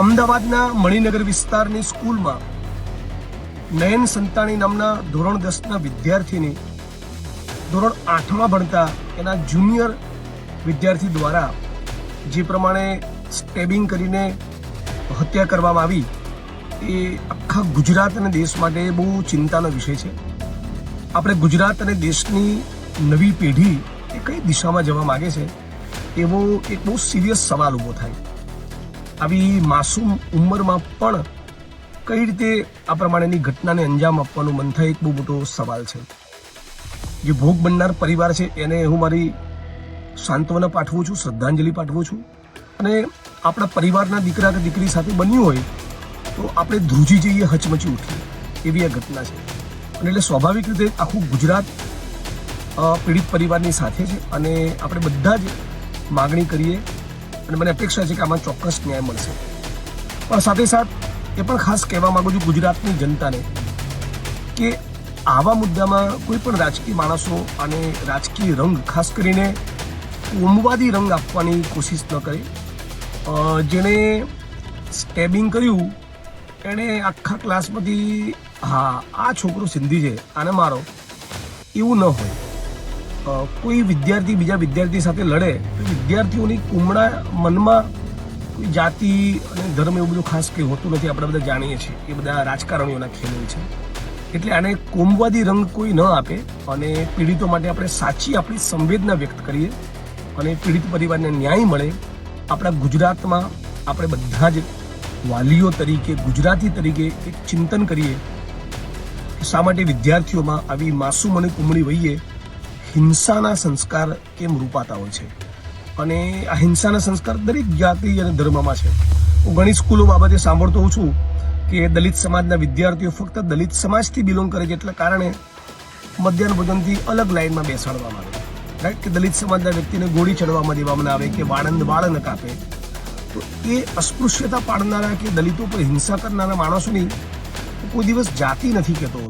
અમદાવાદના મણિનગર વિસ્તારની સ્કૂલમાં નયન સંતાણી નામના ધોરણ દસના વિદ્યાર્થીની ધોરણ આઠમાં ભણતા એના જુનિયર વિદ્યાર્થી દ્વારા જે પ્રમાણે સ્ટેબિંગ કરીને હત્યા કરવામાં આવી, એ આખા ગુજરાત અને દેશ માટે બહુ ચિંતાનો વિષય છે. આપણે ગુજરાત અને દેશની નવી પેઢી એ કઈ દિશામાં જવા માગે છે એવો એક બહુ સિરિયસ સવાલ ઊભો થાય. આવી માસૂમ ઉંમરમાં પણ કઈ રીતે આ પ્રમાણેની ઘટનાને અંજામ આપવાનું મન થાય, એક બહુ મોટો સવાલ છે. જે ભોગ બનનાર પરિવાર છે, એને હું મારી સાંત્વના પાઠવું છું, શ્રદ્ધાંજલિ પાઠવું છું. અને આપણા પરિવારના દીકરા કે દીકરી સાથે બન્યું હોય, તો આપણે ધ્રુજી જઈએ, હચમચી ઉઠીએ. એવી આ ઘટના છે. અને એટલે સ્વાભાવિક રીતે આખું ગુજરાત પીડિત પરિવારની સાથે છે. અને આપણે બધા જ માગણી કરીએ અને મને અપેક્ષા છે કે આમાં ચોક્કસ ન્યાય મળશે. પણ સાથે સાથ, એ પણ ખાસ કહેવા માગું છું ગુજરાતની જનતાને કે આવા મુદ્દામાં કોઈ પણ રાજકીય માણસો અને રાજકીય રંગ, ખાસ કરીને કોમવાદી રંગ આપવાની કોશિશ ન કરે. જેણે સ્ટેબિંગ કર્યું, એણે આખા ક્લાસમાંથી હા, આ છોકરો સિંધી છે, આને મારો. એવું ન હોય. કોઈ વિદ્યાર્થી બીજા વિદ્યાર્થી સાથે લડે, તો વિદ્યાર્થીઓની કુમળા મનમાં કોઈ જાતિ અને ધર્મ એવું બધું ખાસ કંઈ હોતું નથી, આપણે બધા જાણીએ છીએ એ બધા રાજકારણીઓના ખેલ હોય છે. એટલે આને કોમવાદી રંગ કોઈ ન આપે અને પીડિતો માટે આપણે સાચી આપણી સંવેદના વ્યક્ત કરીએ અને પીડિત પરિવારને ન્યાય મળે. આપણા ગુજરાતમાં આપણે બધા જ વાલીઓ તરીકે, ગુજરાતી તરીકે એક ચિંતન કરીએ શા માટે વિદ્યાર્થીઓમાં આવી માસૂમ અને કુમળી વયે હિંસાના સંસ્કાર કેમ રૂપાતા હોય છે? અને આ હિંસાના સંસ્કાર દરેક જાતિ અને ધર્મમાં છે. હું ઘણી સ્કૂલો બાબતે સાંભળતો હોઉં છું કે દલિત સમાજના વિદ્યાર્થીઓ ફક્ત દલિત સમાજથી બિલોંગ કરે છે એટલા કારણે મધ્યાહન ભોજનથી અલગ લાઇનમાં બેસાડવામાં આવે રાઈટ કે દલિત સમાજના વ્યક્તિને ગોળી ચડવામાં દેવામાં આવે કે વાળંદ વાળ ન કાપે. તો એ અસ્પૃશ્યતા પાડનારા કે દલિતો પર હિંસા કરનારા માણસોની કોઈ દિવસ જાતિ નથી કહેતો હોતો.